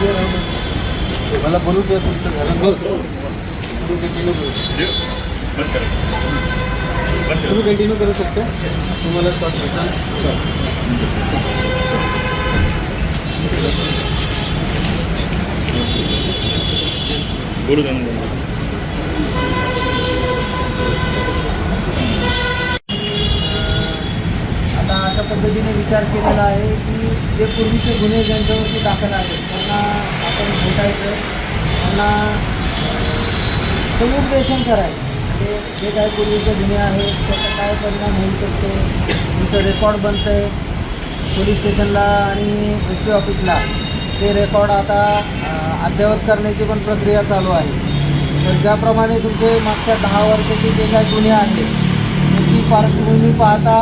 मला बोलू द्या तुमचं झालं. तुम्ही कंटिन्यू करू. तुम्ही कंटिन्यू करू शकता. तुम्हाला शॉर्ट भेटेल. बोलू द्या ना. आता अशा पद्धतीने विचार केलेला आहे की जे पूर्वीचे गुन्हे ज्यांच्यावरती दाखल आहेत त्यांना आपण भेटायचं त्यांना समुपदेशन करायचं. ते जे काय पूर्वीचे गुन्हे आहेत त्याचा काय परिणाम होऊ शकतो? तुमचं रेकॉर्ड बनतं आहे पोलीस स्टेशनला आणि एस पी ऑफिसला ते रेकॉर्ड आता अद्ययावत करण्याची पण प्रक्रिया चालू आहे. तर ज्याप्रमाणे तुमचे मागच्या दहा वर्षाचे जे काय गुन्हे आहेत त्याची पार्श्वभूमी पाहता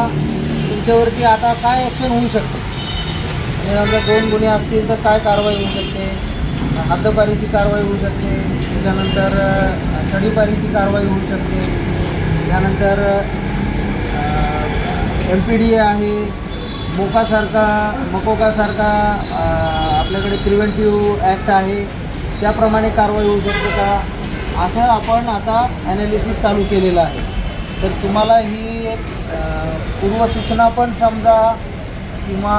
त्यांच्यावरती आता काय ॲक्शन होऊ शकते? म्हणजे समजा दोन गुन्हे असतील तर काय कारवाई होऊ शकते? हद्दपारीची कारवाई होऊ शकते. त्याच्यानंतर अ, कारवाई होऊ शकते. त्यानंतर एम पी डी ए आहे. मोकासारखा मकोकासारखा आपल्याकडे प्रिव्हेंटिव्ह ॲक्ट आहे. त्याप्रमाणे कारवाई होऊ शकते का? असं आपण आता ॲनालिसिस चालू केलेलं आहे. तर तुम्हाला ही एक पूर्वसूचना पण समजा किंवा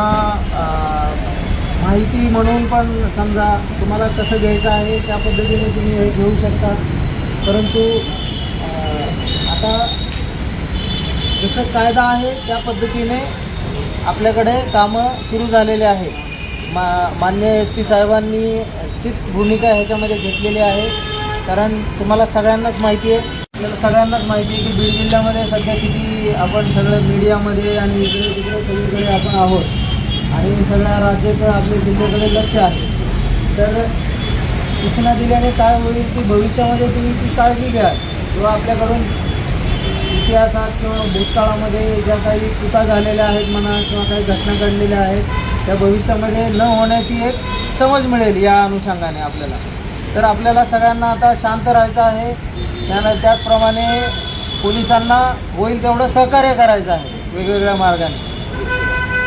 माहिती म्हणून पण समजा तुम्हाला कसं घ्यायचं आहे त्या पद्धतीने तुम्ही हे घेऊ शकता. परंतु आता जसं कायदा आहे त्या पद्धतीने आपल्याकडे कामं सुरू झालेले आहेत. मा मान्य एस पी साहेबांनी स्ट्रिक्ट भूमिका ह्याच्यामध्ये घेतलेली आहे. कारण तुम्हाला सगळ्यांनाच माहिती आहे आपल्याला सगळ्यांनाच माहिती आहे की बीड जिल्ह्यामध्ये सध्या किती आपण सगळं मीडियामध्ये आणि इकडे तिकडे सगळीकडे आपण आहोत. आणि सगळ्या राज्याचं आपल्या जिल्ह्याकडे लक्ष आहे. तर सूचना दिल्याने काय होईल की भविष्यामध्ये तुम्ही ती काळजी घ्या किंवा आपल्याकडून इतिहासात किंवा भूतकाळामध्ये ज्या काही चुका झालेल्या आहेत म्हणा किंवा काही घटना घडलेल्या आहेत त्या भविष्यामध्ये न होण्याची एक समज मिळेल या अनुषंगाने आपल्याला. तर आपल्याला सगळ्यांना आता शांत राहायचं आहे. त्यानं त्याचप्रमाणे पोलिसांना होईल तेवढं सहकार्य करायचं आहे वेगवेगळ्या मार्गाने.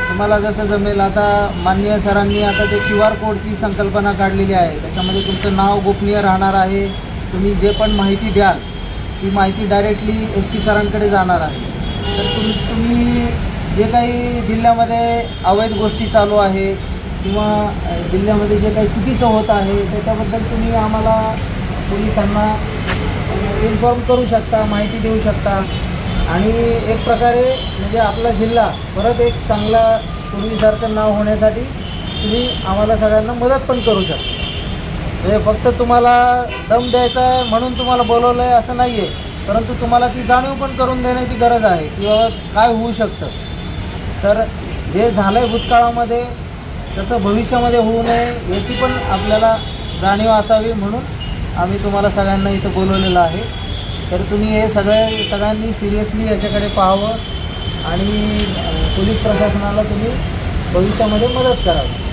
तुम्हाला जसं जमेल आता माननीय सरांनी आता ते क्यू आर कोडची संकल्पना काढलेली आहे. त्याच्यामध्ये तुमचं नाव गोपनीय राहणार आहे. तुम्ही जे पण माहिती द्याल ती माहिती डायरेक्टली एस पी सरांकडे जाणार आहे. तर तुम तुम्ही जे काही जिल्ह्यामध्ये अवैध गोष्टी चालू आहे किंवा जिल्ह्यामध्ये जे काही चुकीचं होत आहे त्याच्याबद्दल तुम्ही आम्हाला पोलिसांना इन्फॉर्म करू शकता माहिती देऊ शकता. आणि एक प्रकारे म्हणजे आपला जिल्हा परत एक चांगला पूर्वीसारखं नाव होण्यासाठी तुम्ही आम्हाला सगळ्यांना मदत पण करू शकता. म्हणजे फक्त तुम्हाला दम द्यायचा आहे म्हणून तुम्हाला बोलवलं आहे असं नाही आहे परंतु तुम्हाला ती जाणीव पण करून देण्याची गरज आहे. की बाबा काय होऊ शकतं. तर जे झालं आहे भूतकाळामध्ये तसं भविष्यामध्ये होऊ नये याची पण आपल्याला जाणीव असावी म्हणून आम्ही तुम्हाला सगळ्यांना इथं बोलवलेलं आहे. तर तुम्ही हे सगळे सगळ्यांनी सिरियसली याच्याकडे पाहावं आणि पोलीस प्रशासनाला तुम्ही भविष्यामध्ये मदत करावी.